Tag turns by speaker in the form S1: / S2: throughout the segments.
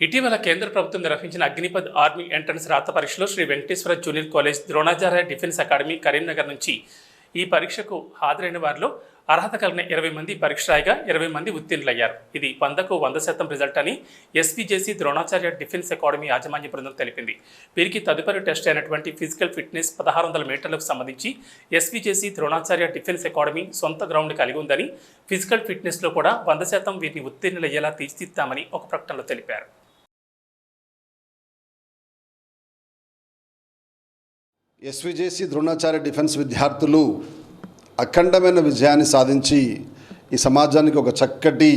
S1: ఇటీవల కేంద్ర ప్రభుత్వం నిర్వహించిన అగ్నిపథ్ ఆర్మీ ఎంట్రన్స్ రాత పరీక్షలో Sri Venkateswara junior college Dronacharya defence academy Karimnagar నుంచి ఈ పరీక్షకు హాజరైన వారిలో అర్హత కలిగిన ఇరవై మంది పరీక్ష రాయగా ఇరవై మంది ఉత్తీర్ణులయ్యారు. ఇది వందకు వంద శాతం రిజల్ట్ అని ఎస్పీజేసీ ద్రోణాచార్య డిఫెన్స్ అకాడమీ యాజమాన్య బృందం తెలిపింది. వీరికి తదుపరి టెస్ట్ అయినటువంటి ఫిజికల్ ఫిట్నెస్ పదహారు వందల మీటర్లకు సంబంధించి ఎస్పీజేసీ ద్రోణాచార్య డిఫెన్స్ అకాడమీ సొంత గ్రౌండ్ కలిగి ఉందని ఫిజికల్ ఫిట్నెస్లో కూడా వంద శాతం వీరిని ఉత్తీర్ణులయ్యేలా తీర్చిదిద్దామని ఒక ప్రకటనలో తెలిపారు.
S2: ఎస్విజేసి ద్రోణాచార్య డిఫెన్స్ విద్యార్థులు అఖండమైన విజయాన్ని సాధించి ఈ సమాజానికి ఒక చక్కటి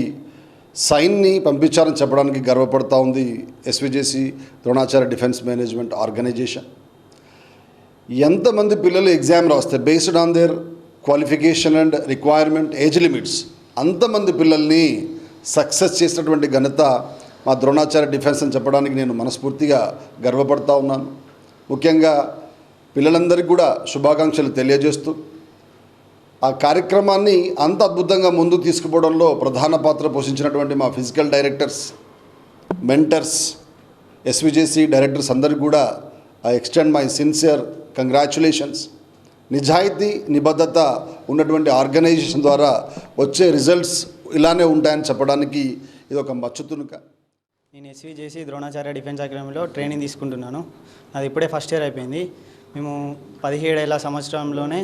S2: సైన్ని పంపించారని చెప్పడానికి గర్వపడుతూ ఉంది SVJC Dronacharya defence management organisation. ఎంతమంది పిల్లలు ఎగ్జామ్ రాస్తే based on their qualification and requirement age limits అంతమంది పిల్లల్ని సక్సెస్ చేసినటువంటి ఘనత మా ద్రోణాచార్య డిఫెన్స్ అని చెప్పడానికి నేను మనస్ఫూర్తిగా గర్వపడతా ఉన్నాను. ముఖ్యంగా పిల్లలందరికీ కూడా శుభాకాంక్షలు తెలియజేస్తూ ఆ కార్యక్రమాన్ని అంత అద్భుతంగా ముందుకు తీసుకుపోవడంలో ప్రధాన పాత్ర పోషించినటువంటి మా physical directors mentors SVJC directors అందరికీ కూడా I extend my sincere congratulations. నిజాయితీ నిబద్ధత ఉన్నటువంటి ఆర్గనైజేషన్ ద్వారా వచ్చే రిజల్ట్స్ ఇలానే ఉంటాయని చెప్పడానికి ఇది ఒక మచ్చుతునుక
S3: నేను ఎస్వి చేసి ద్రోణాచార్య డిఫెన్స్ అకాడమీలో ట్రైనింగ్ తీసుకుంటున్నాను. నాది ఇప్పుడే ఫస్ట్ ఇయర్ అయిపోయింది. మేము పదిహేడేళ్ళ సంవత్సరంలోనే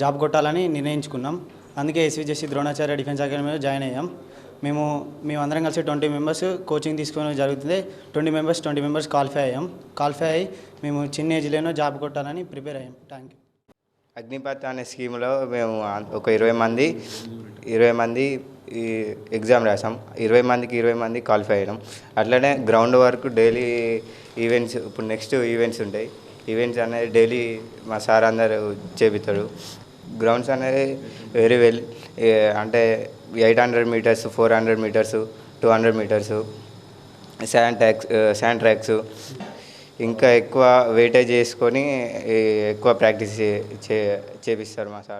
S3: జాబ్ కొట్టాలని నిర్ణయించుకున్నాం. అందుకే ఎస్వి ద్రోణాచార్య డిఫెన్స్ అకాడమీలో జాయిన్ అయ్యాం. మేము మేమందరం కలిసి ట్వంటీ మెంబర్స్ కోచింగ్ తీసుకోవడం జరుగుతుంది. Twenty members twenty members qualify అయ్యాం. క్వాలిఫై అయ్యి మేము చిన్న ఏజ్లోనే జాబ్ కొట్టాలని ప్రిపేర్ అయ్యాం. థ్యాంక్ యూ
S4: అగ్నిపత్ అనే స్కీమ్లో మేము ఒక ఇరవై మంది ఇరవై మంది ఈ ఎగ్జామ్ రాసాం. ఇరవై మందికి ఇరవై మంది క్వాలిఫై అయ్యాం అట్లనే గ్రౌండ్ వర్క్ డైలీ ఈవెంట్స్ ఇప్పుడు నెక్స్ట్ ఈవెంట్స్ ఉంటాయి. ఈవెంట్స్ అనేది డైలీ మా సార్ అందరు చేపిస్తాడు గ్రౌండ్స్ అనేది వెరీ వెల్ అంటే eight hundred metres four hundred metres two hundred metres sand tracks sand tracks ఇంకా ఎక్కువ వెయిటేజ్ చేసుకొని ఎక్కువ ప్రాక్టీస్ చే చే చేపిస్తారు మా సార్.